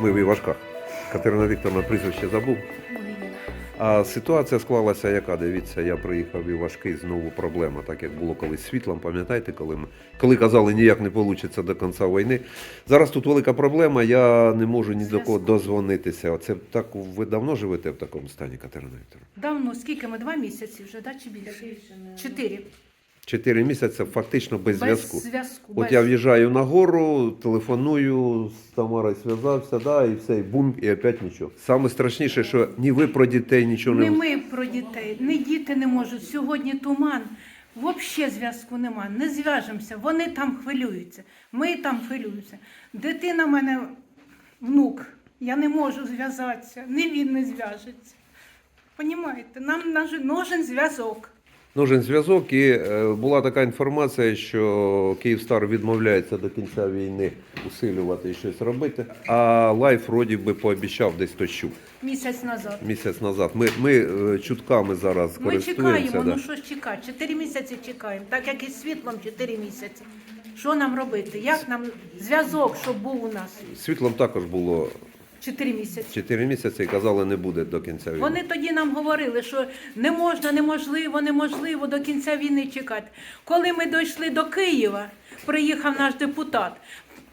Ми в Івашках. Катерина Вікторовна прізвище забув. А ситуація склалася яка? Дивіться, я приїхав в Івашки, знову проблема, так як було колись з світлом, пам'ятаєте, коли ми коли казали, ніяк не вийде до кінця війни. Зараз тут велика проблема, я не можу ні до кого дозвонитися. Оце так ви давно живете в такому стані, Катерина Вікторовна? Давно, скільки ми? Два місяці вже, да, чи більше? Чотири. Чотири місяці фактично без зв'язку. Без зв'язку. От без- я в'їжджаю на гору, телефоную, з Тамарою зв'язався, да, і все, і бум, і опять нічого. Саме страшніше, що ні ви про дітей нічого Не не ми про дітей, не діти не можуть. Сьогодні туман. Взагалі зв'язку нема, не зв'яжемося. Вони там хвилюються, ми там хвилюємося. Дитина в мене внук, я не можу зв'язатися, ні він не зв'яжеться. Понімаєте, нам нужен зв'язок. Нужен зв'язок, і е, була така інформація, що Київстар відмовляється до кінця війни усилювати і щось робити. А Лайф вроді би пообіцяв десь то щуп Місяць назад. місяць назад. Ми, ми е, чутками зараз Ми користуємося. чекаємо, да. ну що ж чекати? Чотири місяці чекаємо, так як і світлом чотири місяці. Що нам робити? Як нам зв'язок, щоб був у нас? Світлом також було Чотири місяці. 4 місяці і казали, не буде до кінця війни. Вони тоді нам говорили, що не можна, неможливо, неможливо до кінця війни чекати. Коли ми дійшли до Києва, приїхав наш депутат.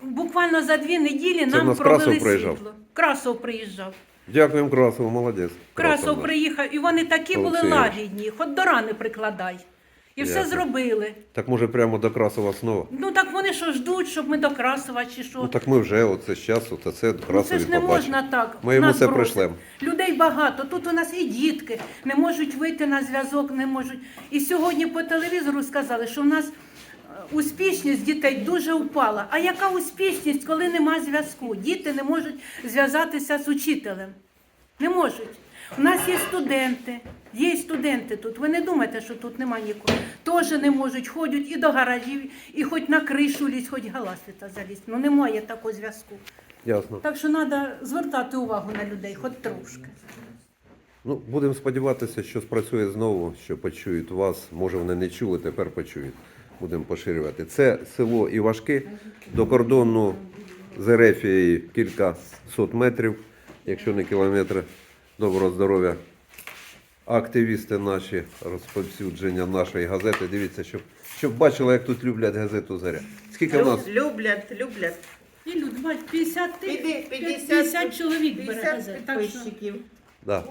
Буквально за дві неділі Це в нам нас провели Красов приїжджав? світло. Красов приїжджав. Дякуємо, Красов, молодець. Красов приїхав, і вони такі були Олексійович. лагідні, хоч до рани прикладай. І все Ясно. зробили. Так може прямо до Красова знову? Ну так вони що ждуть, щоб ми до Красова чи що. Ну так ми вже оце зараз, оце це Ну, Красові це ж не побачимо. можна так. Ми йому Нас це пришлемо. Людей багато. Тут у нас і дітки не можуть вийти на зв'язок, не можуть. І сьогодні по телевізору сказали, що в нас е, успішність дітей дуже впала. А яка успішність, коли нема зв'язку? Діти не можуть зв'язатися з учителем. Не можуть. У нас є студенти, є студенти тут. Ви не думайте, що тут нема нікого. Теж не можуть, ходять і до гаражів, і хоч на кришу лізь, хоч галасвіта залізь. Ну немає такого зв'язку. Ясно. Так що треба звертати увагу на людей, хоч трошки. Ну, будемо сподіватися, що спрацює знову, що почують вас. Може, вони не чули, тепер почують. Будемо поширювати. Це село Івашки до кордону з Ерефією кілька сот метрів, якщо не кілометри. Доброго здоров'я. Активісти наші, розповсюдження нашої газети. Дивіться, щоб, щоб бачили, як тут люблять газету Заря. Скільки в нас? Люблять, люблять. І люд, бать, 50, ти- 50, 50 чоловік бере 50 газет. Так що підписчиків. Да.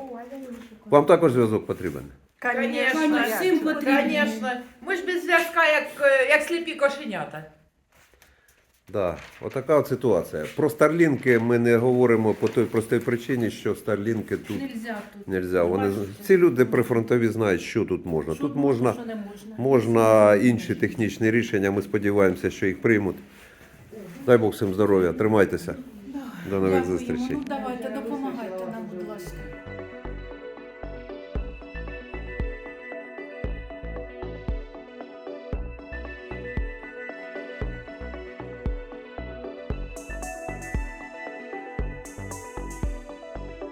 Вам також зв'язок потрібен? Конечно, Конечно, всім потрібно. Конечно. Ми ж без зв'язка, як, е, як сліпі кошенята. Да, отака от ситуація. Про старлінки ми не говоримо по той простій причині, що старлінки тут нельзя тут. нельзя. Вони Бачите? ці люди прифронтові знають, що тут можна. Що Тут можна, що не можна. можна інші технічні рішення. Ми сподіваємося, що їх приймуть. Дай Бог всім здоров'я, тримайтеся. До нових Дякуємо. зустрічей. Ну, давай.